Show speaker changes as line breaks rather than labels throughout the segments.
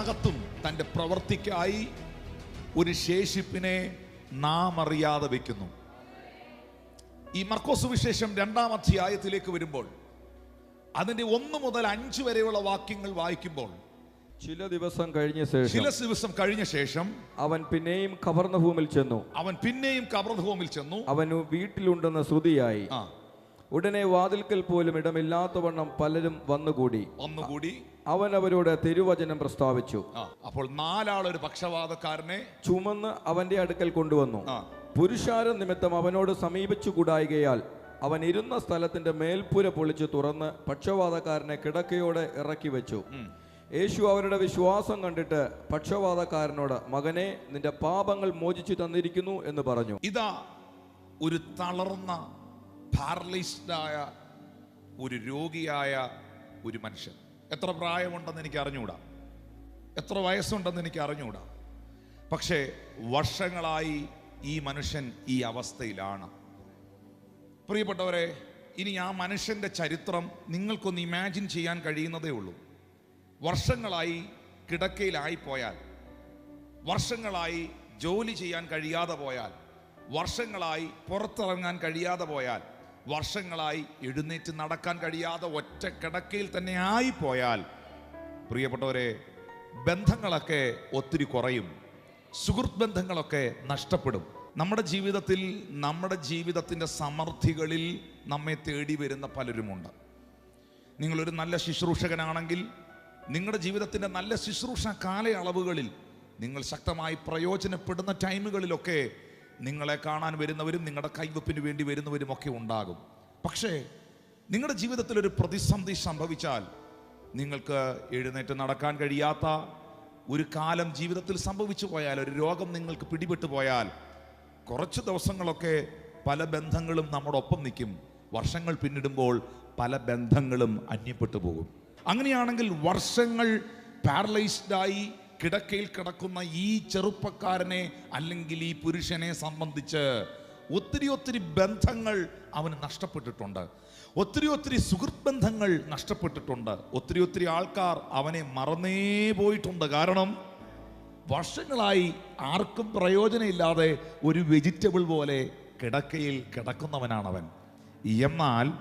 ഇതിനകത്തും തന്റെ പ്രവൃത്തിക്കായി ഒരു ശേഷിപ്പിനെ നാം അറിയാതെ വയ്ക്കുന്നു ഈ മർക്കോസ് വിശേഷം രണ്ടാം അധ്യായത്തിലേക്ക് വരുമ്പോൾ അതിന്റെ ഒന്ന് മുതൽ അഞ്ച് വരെയുള്ള വാക്യങ്ങൾ വായിക്കുമ്പോൾ
ചില ദിവസം കഴിഞ്ഞ ശേഷം
ചില ദിവസം കഴിഞ്ഞ ശേഷം
അവൻ പിന്നെയും കവർന്നഭൂമിൽ ചെന്നു.
അവൻ പിന്നെയും കബർഭൂമിൽ ചെന്നു.
അവന് വീട്ടിലുണ്ടെന്ന ശ്രുതിയായി. ഉടനെ വാതിൽക്കൽ പോലും ഇടമില്ലാത്തവണ്ണം പലരും വന്നുകൂടി.
ഒന്നുകൂടി
അവൻ അവരോട് തിരുവചനം പ്രസ്താവിച്ചു.
അപ്പോൾ നാലാളൊരു പക്ഷപാതക്കാരനെ
ചുമന്ന് അവന്റെ അടുക്കൽ കൊണ്ടുവന്നു. പുരുഷാര നിമിത്തം അവനോട് സമീപിച്ചു കൂടായികയാൽ അവൻ ഇരുന്ന സ്ഥലത്തിന്റെ മേൽപ്പുര പൊളിച്ചു തുറന്ന് പക്ഷവാതക്കാരനെ കിടക്കയോടെ ഇറക്കി വെച്ചു. യേശു അവരുടെ വിശ്വാസം കണ്ടിട്ട് പക്ഷവാതക്കാരനോട് മകനെ നിന്റെ പാപങ്ങൾ മോചിച്ചു തന്നിരിക്കുന്നു എന്ന് പറഞ്ഞു.
ഇതാ ഒരു തളർന്ന പാരലൈസ്ഡായ ഒരു രോഗിയായ ഒരു മനുഷ്യൻ. എത്ര പ്രായമുണ്ടെന്ന് എനിക്ക് അറിഞ്ഞുകൂടാ? എത്ര വയസ്സുണ്ടെന്ന് എനിക്ക് അറിഞ്ഞുകൂടാ? പക്ഷേ വർഷങ്ങളായി ഈ മനുഷ്യൻ ഈ അവസ്ഥയിലാണ്. പ്രിയപ്പെട്ടവരെ ഇനി ആ മനുഷ്യന്റെ ചരിത്രം നിങ്ങൾക്കൊന്ന് ഇമാജിൻ ചെയ്യാൻ കഴിയുന്നതേ ഉള്ളൂ. വർഷങ്ങളായി കിടക്കയിലായിപ്പോയാൽ വർഷങ്ങളായി ജോലി ചെയ്യാൻ കഴിയാതെ പോയാൽ വർഷങ്ങളായി പുറത്തിറങ്ങാൻ കഴിയാതെ പോയാൽ വർഷങ്ങളായി എഴുന്നേറ്റ് നടക്കാൻ കഴിയാതെ ഒറ്റ കിടക്കയിൽ തന്നെ ആയിപ്പോയാൽ പോയാൽ പ്രിയപ്പെട്ടവരെ ബന്ധങ്ങളൊക്കെ ഒത്തിരി കുറയും. സുഹൃത്ത് ബന്ധങ്ങളൊക്കെ നഷ്ടപ്പെടും. നമ്മുടെ ജീവിതത്തിൽ നമ്മുടെ ജീവിതത്തിന്റെ സമൃദ്ധികളിൽ നമ്മെ തേടി വരുന്ന പലരുമുണ്ട്. നിങ്ങളൊരു നല്ല ശുശ്രൂഷകനാണെങ്കിൽ നിങ്ങളുടെ ജീവിതത്തിന്റെ നല്ല ശുശ്രൂഷ കാലയളവുകളിൽ നിങ്ങൾ ശക്തമായി പ്രയോജനപ്പെടുന്ന ടൈമുകളിലൊക്കെ നിങ്ങളെ കാണാൻ വരുന്നവരും നിങ്ങളുടെ കൈവപ്പിന് വേണ്ടി വരുന്നവരും ഒക്കെ ഉണ്ടാകും. പക്ഷേ നിങ്ങളുടെ ജീവിതത്തിൽ ഒരു പ്രതിസന്ധി സംഭവിച്ചാൽ നിങ്ങൾക്ക് എഴുന്നേറ്റ് നടക്കാൻ കഴിയാത്ത ഒരു കാലം ജീവിതത്തിൽ സംഭവിച്ചു പോയാൽ ഒരു രോഗം നിങ്ങൾക്ക് പിടിപെട്ടു പോയാൽ കുറച്ച് ദിവസങ്ങളൊക്കെ പല ബന്ധങ്ങളും നമ്മുടെ ഒപ്പം നിൽക്കും. വർഷങ്ങൾ പിന്നിടുമ്പോൾ പല ബന്ധങ്ങളും അന്യപ്പെട്ടു പോകും. അങ്ങനെയാണെങ്കിൽ വർഷങ്ങൾ പാരലൈസ്ഡായി കിടക്കയിൽ കിടക്കുന്ന ഈ ചെറുപ്പക്കാരനെ അല്ലെങ്കിൽ ഈ പുരുഷനെ സംബന്ധിച്ച് ഒത്തിരി ഒത്തിരി ബന്ധങ്ങൾ അവന് നഷ്ടപ്പെട്ടിട്ടുണ്ട്. ഒത്തിരി ഒത്തിരി സുഹൃത്ത് ബന്ധങ്ങൾ നഷ്ടപ്പെട്ടിട്ടുണ്ട്. ഒത്തിരി ഒത്തിരി ആൾക്കാർ അവനെ മറന്നേ പോയിട്ടുണ്ട്. കാരണം വർഷങ്ങളായി ആർക്കും പ്രയോജനമില്ലാതെ ഒരു വെജിറ്റബിൾ പോലെ കിടക്കയിൽ കിടക്കുന്നവനാണവൻ. എന്നാൽ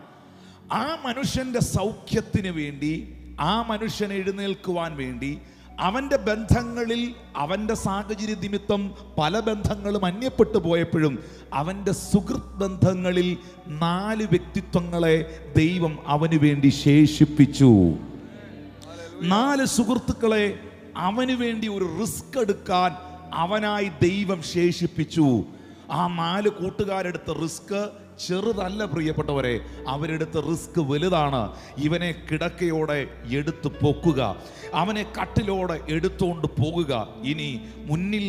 ആ മനുഷ്യന്റെ സൗഖ്യത്തിന് വേണ്ടി ആ മനുഷ്യൻ എഴുന്നേൽക്കുവാൻ വേണ്ടി അവന്റെ ബന്ധങ്ങളിൽ അവന്റെ സാഹചര്യ നിമിത്തം പല ബന്ധങ്ങളും അന്യപ്പെട്ടു പോയപ്പോഴും അവന്റെ സുഹൃത് ബന്ധങ്ങളിൽ നാല് വ്യക്തിത്വങ്ങളെ ദൈവം അവന് വേണ്ടി ശേഷിപ്പിച്ചു. നാല് സുഹൃത്തുക്കളെ അവന് വേണ്ടി ഒരു റിസ്ക് എടുക്കാൻ അവനായി ദൈവം ശേഷിപ്പിച്ചു. ആ നാല് കൂട്ടുകാരെടുത്ത റിസ്ക് ചെറുതല്ല പ്രിയപ്പെട്ടവരെ അവരെടുത്ത റിസ്ക് വലുതാണ്. ഇവനെ കിടക്കയോടെ എടുത്തു പൊക്കുക അവനെ കട്ടിലോടെ എടുത്തുകൊണ്ട് പോകുക. ഇനി മുന്നിൽ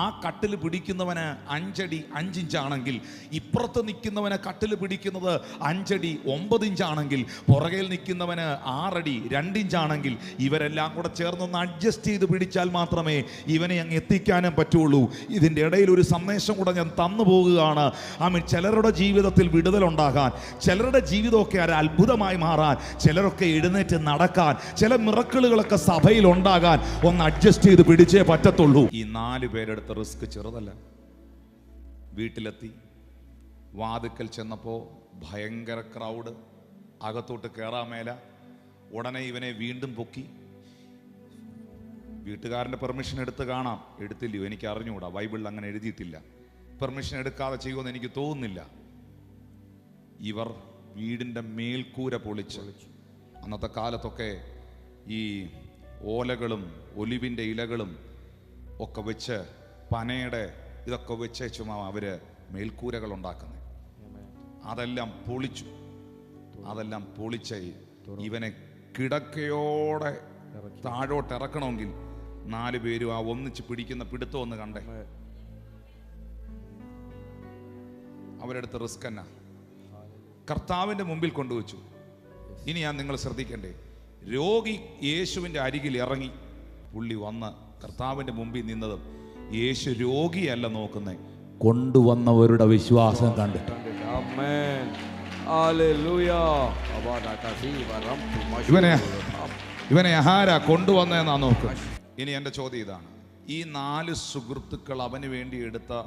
ആ കട്ടിൽ പിടിക്കുന്നവന് അഞ്ചടി അഞ്ചിഞ്ചാണെങ്കിൽ ഇപ്പുറത്ത് നിൽക്കുന്നവന് കട്ടിൽ പിടിക്കുന്നത് അഞ്ചടി ഒമ്പത് ഇഞ്ചാണെങ്കിൽ പുറകിൽ നിൽക്കുന്നവന് ആറടി രണ്ടിഞ്ചാണെങ്കിൽ ഇവരെല്ലാം കൂടെ ചേർന്നൊന്ന് അഡ്ജസ്റ്റ് ചെയ്ത് പിടിച്ചാൽ മാത്രമേ ഇവനെ അങ്ങ് എത്തിക്കാനും പറ്റുള്ളൂ. ഇതിന്റെ ഇടയിൽ ഒരു സന്ദേശം കൂടെ ഞാൻ തന്നു പോകുകയാണ്. ആമീൻ ചിലരുടെ ജീവിതത്തിൽ വിടുതലുണ്ടാകാൻ ചിലരുടെ ജീവിതമൊക്കെ ഒരു അത്ഭുതമായി മാറാൻ ചിലരൊക്കെ എഴുന്നേറ്റ് നടക്കാൻ ചില മിറക്കിളുകളൊക്കെ സഭയിൽ ഉണ്ടാകാൻ ഒന്ന് അഡ്ജസ്റ്റ് ചെയ്ത് പിടിച്ചേ പറ്റത്തുള്ളൂ. ഈ നാല് പേരെടുത്ത റിസ്ക് ചെറുതല്ല. വീട്ടിലെത്തി വാതുക്കൽ ചെന്നപ്പോൾ ഭയങ്കര ക്രൗഡ് അകത്തോട്ട് കയറാൻ മേല. ഉടനെ ഇവനെ വീണ്ടും പൊക്കി. വീട്ടുകാരന്റെ പെർമിഷൻ എടുത്ത് കാണാം. എടുത്തില്ലയോ? എനിക്ക് അറിഞ്ഞുകൂടാ. ബൈബിളിൽ അങ്ങനെ എഴുതിയിട്ടില്ല. പെർമിഷൻ എടുക്കാതെ ചെയ്യുമെന്ന് എനിക്ക് തോന്നുന്നില്ല. ഇവർ വീടിന്റെ മേൽക്കൂര പൊളിച്ച്. അന്നത്തെ കാലത്തൊക്കെ ഈ ഓലകളും ഒലിവിന്റെ ഇലകളും ഒക്കെ വെച്ച് പനയുടെ ഇതൊക്കെ വെച്ച് ചുമ്മാ അവർ മേൽക്കൂരകൾ ഉണ്ടാക്കുന്നത് അതെല്ലാം പൊളിച്ചു. അതെല്ലാം പൊളിച്ച ഇവനെ കിടക്കയോടെ താഴോട്ട് ഇറക്കണമെങ്കിൽ നാല് പേരും ആ ഒന്നിച്ച് പിടിക്കുന്ന പിടുത്തം ഒന്ന് കണ്ടേ. അവരെടുത്ത് റിസ്ക് എന്നാ. കർത്താവിന്റെ മുമ്പിൽ കൊണ്ടുവച്ചു. ഇനി ഞാൻ നിങ്ങൾ ശ്രദ്ധിക്കണ്ടേ. രോഗി യേശുവിന്റെ അരികിൽ ഇറങ്ങി പുള്ളി വന്ന് കർത്താവിന്റെ മുമ്പിൽ നിന്നതും യേശു രോഗിയല്ല നോക്കുന്നേ. കൊണ്ടുവന്നവരുടെ വിശ്വാസം കണ്ടിട്ട്. ഇവനെ ഇവനെ ആരാ കൊണ്ടുവന്നതെന്നാ നോക്ക്. ഇനി എന്റെ ചോദ്യം ഇതാണ്. ഈ നാല് സുഹൃത്തുക്കൾ അവന് വേണ്ടി എടുത്ത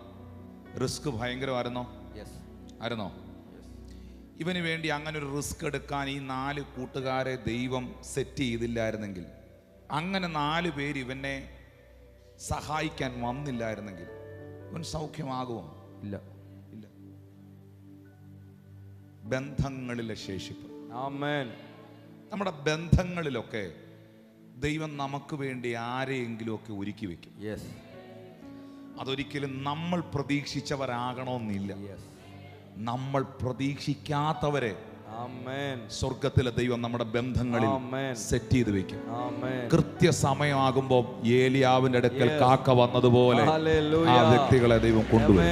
റിസ്ക് ഭയങ്കരമായിരുന്നോ?
യെസ്
ആയിരുന്നോ? ഇവന് വേണ്ടി അങ്ങനെ ഒരു റിസ്ക് എടുക്കാൻ ഈ നാല് കൂട്ടുകാരെ ദൈവം സെറ്റ് ചെയ്തില്ലായിരുന്നെങ്കിൽ അങ്ങനെ നാല് പേര് ഇവനെ സഹായിക്കാൻ വന്നില്ലായിരുന്നെങ്കിൽ അവൻ സൗഖ്യമാകുമോ?
ഇല്ല.
ഇല്ല. ബന്ധങ്ങളിലെ ശേഷിപ്പ്. നമ്മുടെ ബന്ധങ്ങളിലൊക്കെ ദൈവം നമുക്ക് വേണ്ടി ആരെയെങ്കിലുമൊക്കെ ഒരുക്കി വെക്കും.
യെസ്
അതൊരിക്കലും നമ്മൾ പ്രതീക്ഷിച്ചവരാകണമെന്നില്ല. നമ്മൾ പ്രതീക്ഷിക്കാത്തവരെ സ്വർഗത്തിലെ ദൈവം നമ്മുടെ ബന്ധങ്ങളിൽ സെറ്റ് ചെയ്ത് വെക്കും. കൃത്യസമയമാകുമ്പോൾ ഏലിയാവിന്റെ അടുക്കൽ കാക്ക വന്നതുപോലെ ആ. വ്യക്തികളെ ദൈവം കൊണ്ടുവരും.